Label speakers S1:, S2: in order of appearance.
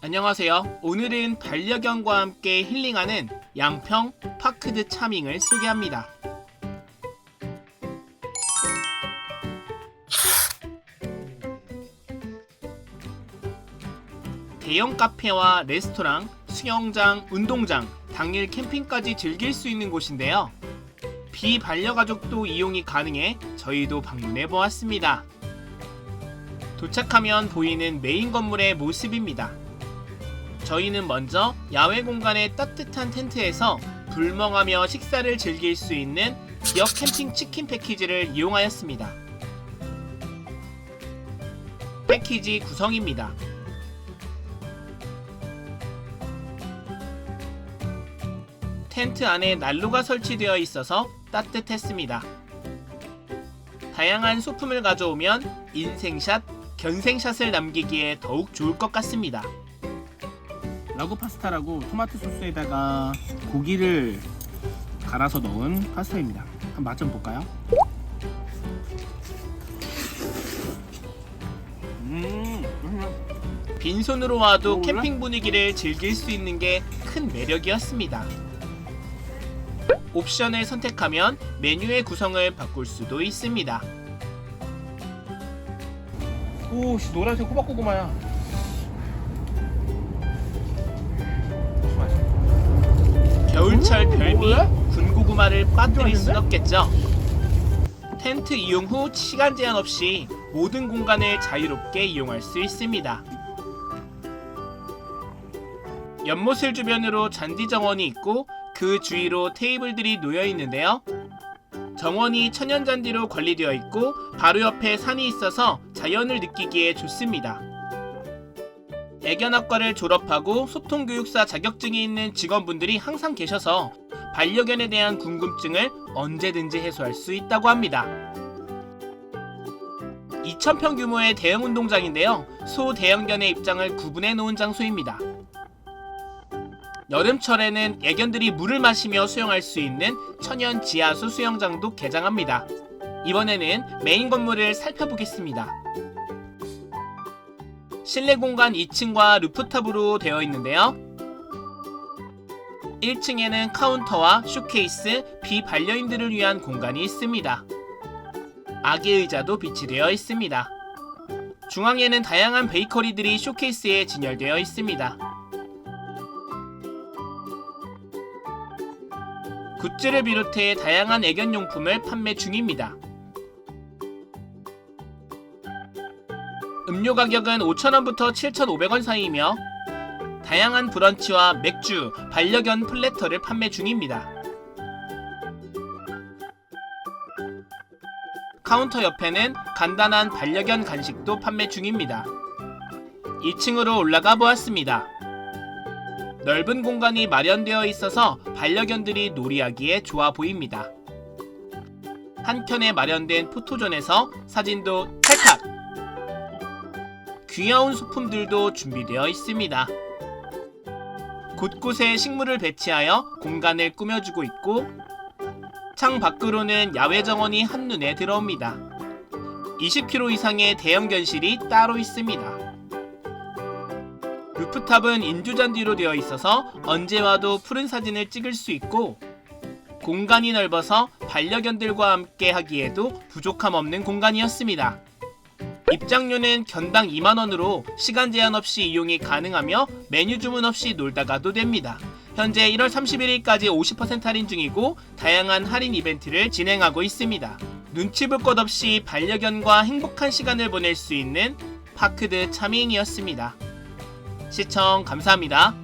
S1: 안녕하세요. 오늘은 반려견과 함께 힐링하는 양평 파크드 차밍을 소개합니다. 대형 카페와 레스토랑, 수영장, 운동장, 당일 캠핑까지 즐길 수 있는 곳인데요. 비반려가족도 이용이 가능해 저희도 방문해 보았습니다. 도착하면 보이는 메인 건물의 모습입니다. 저희는 먼저 야외 공간의 따뜻한 텐트에서 불멍하며 식사를 즐길 수 있는 지역 캠핑 치킨 패키지를 이용하였습니다. 패키지 구성입니다. 텐트 안에 난로가 설치되어 있어서 따뜻했습니다. 다양한 소품을 가져오면 인생샷, 견생샷을 남기기에 더욱 좋을 것 같습니다. 라구 파스타라고 토마토 소스에다가 고기를 갈아서 넣은 파스타입니다. 한번 맛 좀 볼까요?
S2: 음,
S1: 빈손으로 와도
S2: 먹을래?
S1: 캠핑 분위기를 즐길 수 있는 게 큰 매력이었습니다. 옵션을 선택하면 메뉴의 구성을 바꿀 수도 있습니다. 오, 씨, 노란색 호박고구마야. 겨울철
S2: 음,
S1: 별미? 군고구마를 빠뜨릴 순? 없겠죠. 텐트 이용 후 시간 제한 없이 모든 공간을 자유롭게 이용할 수 있습니다. 연못을 주변으로 잔디 정원이 있고 그 주위로 테이블들이 놓여 있는데요. 정원이 천연 잔디로 관리되어 있고 바로 옆에 산이 있어서 자연을 느끼기에 좋습니다. 애견학과를 졸업하고 소통교육사 자격증이 있는 직원분들이 항상 계셔서 반려견에 대한 궁금증을 언제든지 해소할 수 있다고 합니다. 2,000평 규모의 대형 운동장인데요. 소 대형견의 입장을 구분해 놓은 장소입니다. 여름철에는 애견들이 물을 마시며 수영할 수 있는 천연 지하수 수영장도 개장합니다. 이번에는 메인 건물을 살펴보겠습니다. 실내 공간 2층과 루프탑으로 되어 있는데요. 1층에는 카운터와 쇼케이스, 비반려인들을 위한 공간이 있습니다. 아기 의자도 비치되어 있습니다. 중앙에는 다양한 베이커리들이 쇼케이스에 진열되어 있습니다. 굿즈를 비롯해 다양한 애견용품을 판매 중입니다. 음료 가격은 5,000원부터 7,500원 사이이며 다양한 브런치와 맥주, 반려견 플래터를 판매 중입니다. 카운터 옆에는 간단한 반려견 간식도 판매 중입니다. 2층으로 올라가 보았습니다. 넓은 공간이 마련되어 있어서 반려견들이 놀이하기에 좋아 보입니다. 한켠에 마련된 포토존에서 사진도 찰칵! 귀여운 소품들도 준비되어 있습니다. 곳곳에 식물을 배치하여 공간을 꾸며주고 있고 창 밖으로는 야외 정원이 한눈에 들어옵니다. 20km 이상의 대형 견실이 따로 있습니다. 루프탑은 인조잔디로 되어 있어서 언제 와도 푸른 사진을 찍을 수 있고 공간이 넓어서 반려견들과 함께 하기에도 부족함 없는 공간이었습니다. 입장료는 견당 2만원으로 시간 제한 없이 이용이 가능하며 메뉴 주문 없이 놀다 가도 됩니다. 현재 1월 31일까지 50% 할인 중이고 다양한 할인 이벤트를 진행하고 있습니다. 눈치 볼 것 없이 반려견과 행복한 시간을 보낼 수 있는 파크드 차밍이었습니다. 시청 감사합니다.